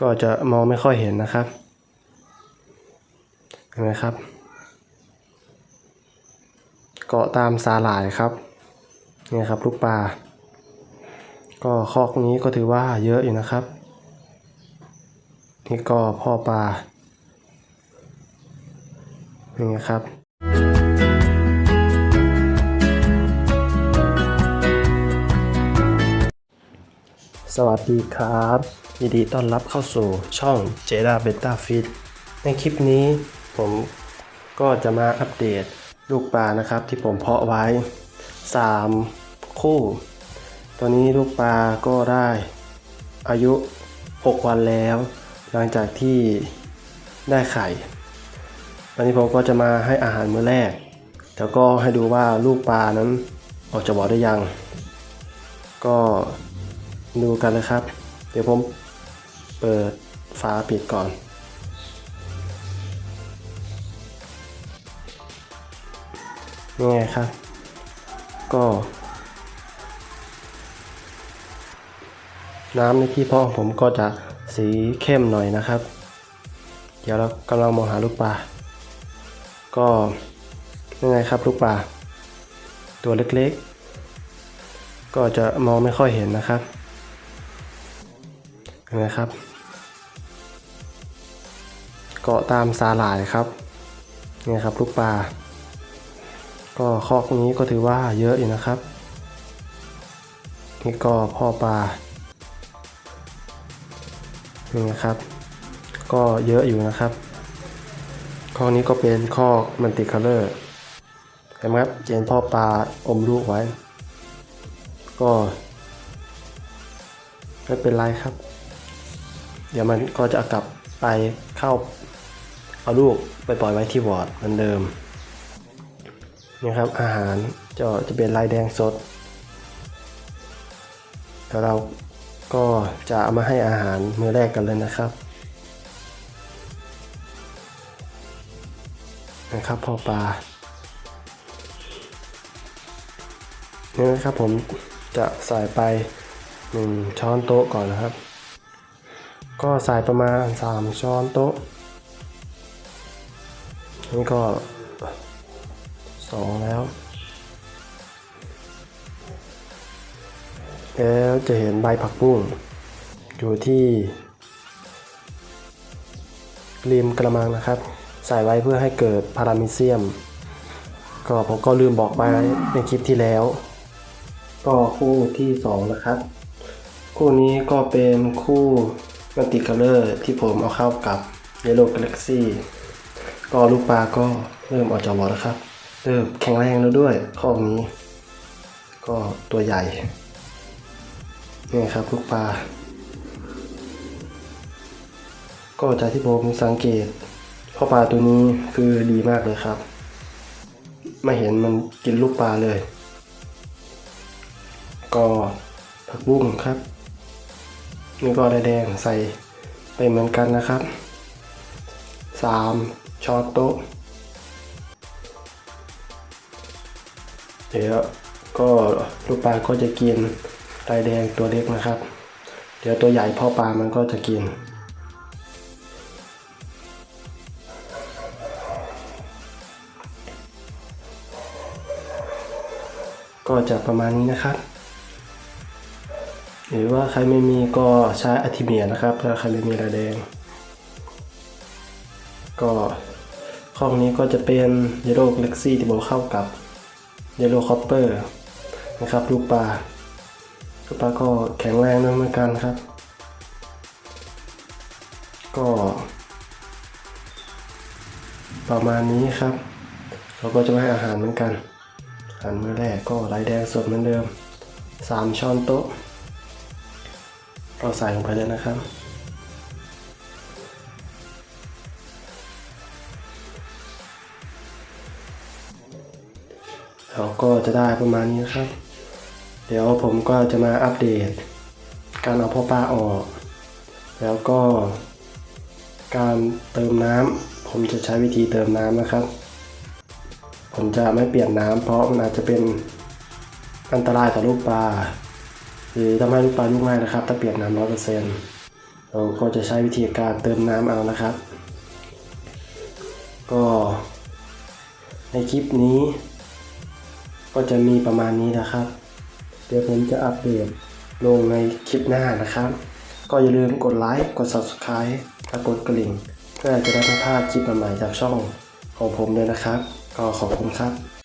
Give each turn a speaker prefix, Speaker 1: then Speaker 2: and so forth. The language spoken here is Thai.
Speaker 1: ก็จะมองไม่ค่อยเห็นนะครับเห็นไหมครับ เกาะตามสาหร่ายครับเนี่ยครับลูกปลาก็คอกนี้ก็ถือว่าเยอะอยู่นะครับนี่ก็พ่อปลานี่ครับ สวัสดีครับยินดีต้อนรับเข้าสู่ช่อง j e d a Beta Fit ในคลิปนี้ ผมก็จะมาอัปเดตลูกปลานะครับ ที่ผมเพาะไว้ 3 คู่ตอนนี้ลูกปลาก็ได้อายุ 6 วันแล้ว หลังจากที่ได้ไข่วันนี้ผมก็จะมาให้อาหารมื้อแรก แล้วก็ให้ดูว่าลูกปลานั้นออกจากบ่อได้ยัง ก็ ดูกันเลยครับ เดี๋ยวผมเปิดฝาปิดก่อน นี่ไงครับ ก็ น้ำในที่เพาะขอผมก็จะสีเข้มหน่อยนะครับ เดี๋ยวเรากำลังมองหาลูกปลา ก็ยังไงครับลูกปลา ตัวเล็กๆ ก็จะมองไม่ค่อยเห็นนะครับ นไหมครับ เกาะตามสาหร่ายครับเนี่ยครับลูกปลา ก็คอกนี้ก็ถือว่าเยอะอยู่นะครับนี่ก็พ่อปลานี่นะครับ ก็เยอะอยู่นะครับข้อกนี้ก็เป็นข้อกมันติคัลเลอร์เห็นไหมครับเจนพ่อปลาอมลูกไว้ ก็ ไม่เป็นไรครับ ดี๋ยวมันก็จะกลับไปเข้าเอาลูกไปปล่อยไว้ที่วอร์ดเหมือนเดิมนี่ครับอาหารจะจะเป็นลายแดงสดแล้วเราก็จะเอามาให้อาหารมื้อแรกกันเลยนะครับนะครับพอปลานี่นะครับผมจะใส่ไปหนึ่งช้อนโต๊ะก่อนนะครับ ก็ใส่ประมาณ 3 ช้อนโต๊ะ นี่ก็ 2 แล้ว แล้วจะเห็นใบผักบุ้งอยู่ที่ริมกระมังนะครับ ใส่ไว้เพื่อให้เกิดพารามิเซียม ก็ผมก็ลืมบอกไปในคลิปที่แล้ว ก็คู่ที่ 2 นะครับ คู่นี้ก็เป็นคู่ มัลติคัลเลอร์ที่ผมเอาเข้ากับ Yellow Galaxy ก็ลูกปลาก็เริ่มออกจากบ่อแล้วครับเริ่มแข็งแรงแล้วด้วยข้อนี้ ก็ตัวใหญ่นี่ครับลูกปลาก็จากที่ผมสังเกตพ่อปลาตัวนี้คือดีมากเลยครับ ไม่เห็นมันกินลูกปลาเลย ก็ผักบุ้งครับ นี่ก็ได้แดงใส่ไปเหมือนกันนะครับ 3 ช้อนโต๊ะ เดี๋ยวก็ลูกปลาก็จะกินลายแดงตัวเล็กนะครับ เดี๋ยวตัวใหญ่พ่อปลามันก็จะกิน ก็จะประมาณนี้นะครับ หรือว่าใครไม่มีก็ใช้อะทิเมียนะครับ ถ้าใครไม่มีระแดง ก็ข้องนี้ก็จะเป็น Yellow Galaxy ที่บอกเข้ากับ Yellow Copper นะครับลูกปลาลูกปลาก็แข็งแรงด้วยเหมือนกันครับ ก็ ประมาณนี้ครับ เราก็จะให้อาหารเหมือนกันอาหารมื้อแรกก็ไรแดงสดเหมือนเดิม 3 ช้อนโต๊ะ ก็ใส่ลงไปเลยนะครับ เราก็จะได้ประมาณนี้นะครับ เดี๋ยวผมก็จะมาอัปเดต การเอาพ่อปลาออก แล้วก็การเติมน้ำผมจะใช้วิธีเติมน้ำนะครับ ผมจะไม่เปลี่ยนน้ำเพราะมันอาจจะเป็นอันตรายต่อลูกปลา หรือทำให้ลูกปลาลูกง่ายนะครับ ถ้าเปลี่ยนน้ำร้อยเปอร์เซ็นต์เราก็จะใช้วิธีการเติมน้ำเอานะครับ ก็ในคลิปนี้ ก็จะมีประมาณนี้นะครับ เดี๋ยวผมจะอัปเดตลงในคลิปหน้านะครับ ก็อย่าลืมกดไลค์กด Subscribe และกดกระลิ่ง เพื่อจะได้ไม่พลาดคลิปใหม่ๆจากช่องของผมด้วยนะครับ ก็ขอบคุณครับ